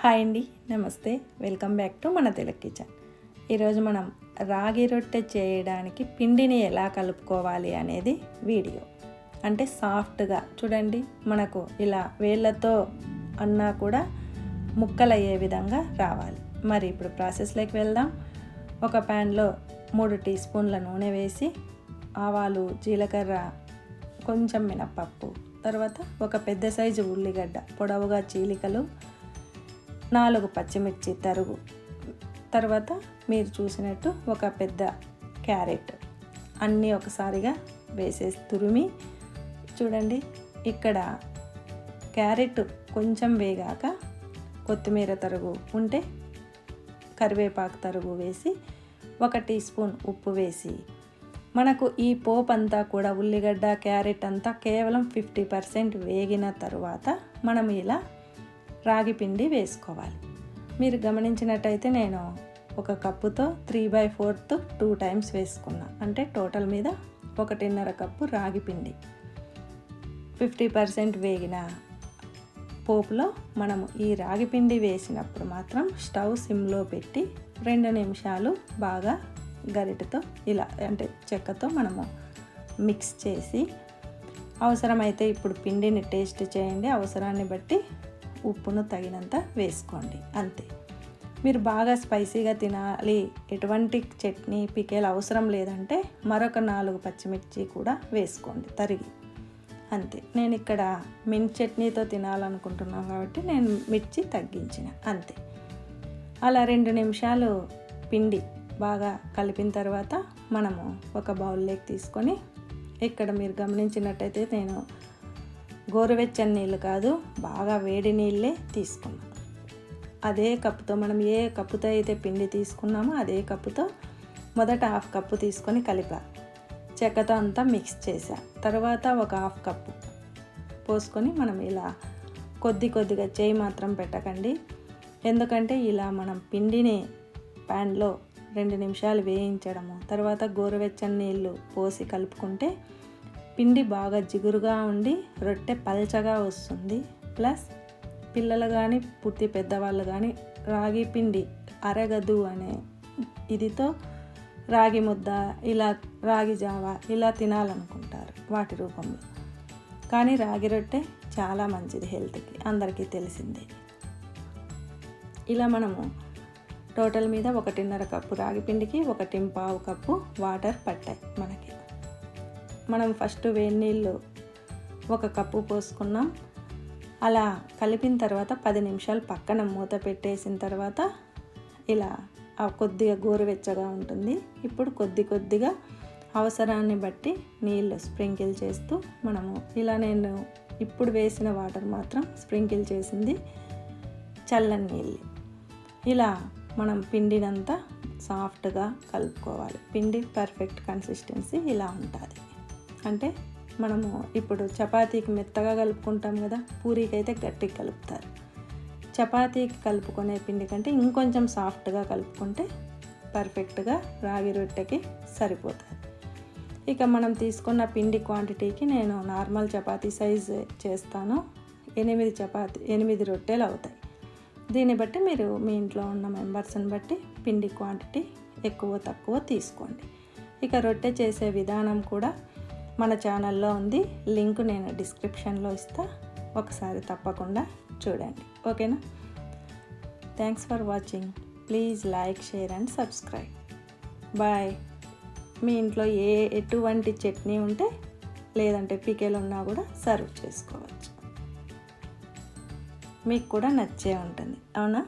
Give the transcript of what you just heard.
Hi అండి నమస్తే. Welcome back to మన తెలుగు కిచెన్. ఈరోజు మనం రాగి రొట్టె చేయడానికి పిండిని ఎలా కలుపుకోవాలి అనేది వీడియో. అంటే సాఫ్ట్గా చూడండి మనకు ఇలా వేళ్ళతో అన్నా కూడా ముక్కలు అయ్యే విధంగా రావాలి. మరి ఇప్పుడు ప్రాసెస్లోకి వెళ్దాం. ఒక ప్యాన్లో మూడు టీ స్పూన్ల నూనె వేసి ఆవాలు జీలకర్ర కొంచెం మినప్పప్పు తర్వాత ఒక పెద్ద సైజు ఉల్లిగడ్డ పొడవుగా చీలికలు నాలుగు పచ్చిమిర్చి తరుగు. తర్వాత మీరు చూసినట్టు ఒక పెద్ద క్యారెట్. అన్నీ ఒకసారిగా వేసేసి తురిమి చూడండి ఇక్కడ క్యారెట్ కొంచెం వేగాక కొత్తిమీర తరుగు ఉంటే కరివేపాకు తరుగు వేసి ఒక టీ స్పూన్ ఉప్పు వేసి మనకు ఈ పోపు అంతా కూడా ఉల్లిగడ్డ క్యారెట్ అంతా కేవలం ఫిఫ్టీ పర్సెంట్ వేగిన తరువాత మనం ఇలా రాగి పిండి వేసుకోవాలి. మీరు గమనించినట్టయితే నేను ఒక కప్పుతో three by fourth two times వేసుకున్నా. అంటే టోటల్ మీద ఒకటిన్నర కప్పు రాగి పిండి. ఫిఫ్టీ పర్సెంట్ వేగిన పోపులో మనము ఈ రాగి పిండి వేసినప్పుడు మాత్రం స్టవ్ సిమ్లో పెట్టి రెండు నిమిషాలు బాగా గరిటతో ఇలా అంటే చెక్కతో మనము మిక్స్ చేసి అవసరమైతే ఇప్పుడు పిండిని టేస్ట్ చేయండి అవసరాన్ని బట్టి ఉప్పును తగినంత వేసుకోండి అంతే. మీరు బాగా స్పైసీగా తినాలి ఎటువంటి చట్నీ పికేలు అవసరం లేదంటే మరొక నాలుగు పచ్చిమిర్చి కూడా వేసుకోండి తరిగి. అంతే. నేను ఇక్కడ మిన్ చట్నీతో తినాలనుకుంటున్నాను కాబట్టి నేను మిర్చి తగ్గించిన అంతే. అలా రెండు నిమిషాలు పిండి బాగా కలిపిన తర్వాత మనము ఒక బౌల్లోకి తీసుకొని ఇక్కడ మీరు గమనించినట్టయితే నేను గోరువెచ్చని నీళ్ళు కాదు బాగా వేడి నీళ్ళే తీసుకున్నాం అదే కప్పుతో మనం ఏ కప్పుతో అయితే పిండి తీసుకున్నామో అదే కప్పుతో మొదట హాఫ్ కప్పు తీసుకొని కలిపా. చెక్కతో అంతా మిక్స్ చేసా. తర్వాత ఒక హాఫ్ కప్పు పోసుకొని మనం ఇలా కొద్ది కొద్దిగా చేయి మాత్రం పెట్టకండి. ఎందుకంటే ఇలా మనం పిండిని ప్యాన్లో రెండు నిమిషాలు వేయించడము తర్వాత గోరువెచ్చని నీళ్ళు పోసి కలుపుకుంటే పిండి బాగా జిగురుగా ఉండి రొట్టె పల్చగా వస్తుంది. ప్లస్ పిల్లలు కానీ పుట్టి పెద్దవాళ్ళు కానీ రాగి పిండి అరగదు అనే ఇదితో రాగి ముద్ద ఇలా రాగి జావ ఇలా తినాలనుకుంటారు వాటి రూపంలో. కానీ రాగి రొట్టె చాలా మంచిది హెల్త్కి అందరికీ తెలిసిందే. ఇలా మనము టోటల్ మీద ఒకటిన్నర కప్పు రాగి పిండికి ఒకటి పావు కప్పు వాటర్ పట్టాయి మనకి. మనం ఫస్ట్ వేడి నీళ్ళు ఒక కప్పు పోసుకున్నాం. అలా కలిపిన తర్వాత పది నిమిషాలు పక్కన మూత పెట్టేసిన తర్వాత ఇలా కొద్దిగా గోరువెచ్చగా ఉంటుంది. ఇప్పుడు కొద్ది కొద్దిగా అవసరాన్ని బట్టి నీళ్ళు స్ప్రింకిల్ చేస్తూ మనము ఇలా నేను ఇప్పుడు వేసిన వాటర్ మాత్రం స్ప్రింకిల్ చేసింది చల్లని నీళ్ళు. ఇలా మనం పిండినంతా సాఫ్ట్గా కలుపుకోవాలి. పిండి పర్ఫెక్ట్ కన్సిస్టెన్సీ ఇలా ఉంటుంది. అంటే మనము ఇప్పుడు చపాతీకి మెత్తగా కలుపుకుంటాం కదా పూరీకి అయితే గట్టిగా కలుపుతారు. చపాతీకి కలుపుకునే పిండి కంటే ఇంకొంచెం సాఫ్ట్గా కలుపుకుంటే పర్ఫెక్ట్గా రాగి రొట్టెకి సరిపోతుంది ఇక మనం తీసుకున్న పిండి క్వాంటిటీకి నేను నార్మల్ చపాతీ సైజ్ చేస్తాను. ఎనిమిది చపాతీ ఎనిమిది రొట్టెలు అవుతాయి. దీన్ని బట్టి మీరు మీ ఇంట్లో ఉన్న మెంబర్స్ని బట్టి పిండి క్వాంటిటీ ఎక్కువ తక్కువ తీసుకోండి. ఇక రొట్టె చేసే విధానం కూడా మన ఛానల్లో ఉంది. లింక్ నేను డిస్క్రిప్షన్లో ఇస్తా. ఒకసారి తప్పకుండా చూడండి. ఓకేనా? Thanks for watching please like share and subscribe bye మీ ఇంట్లో ఏ ఎటువంటి చట్నీ ఉంటే లేదంటే పికేలు ఉన్నా కూడా సర్వ్ చేసుకోవచ్చు. మీకు కూడా నచ్చే ఉంటుంది. అవునా?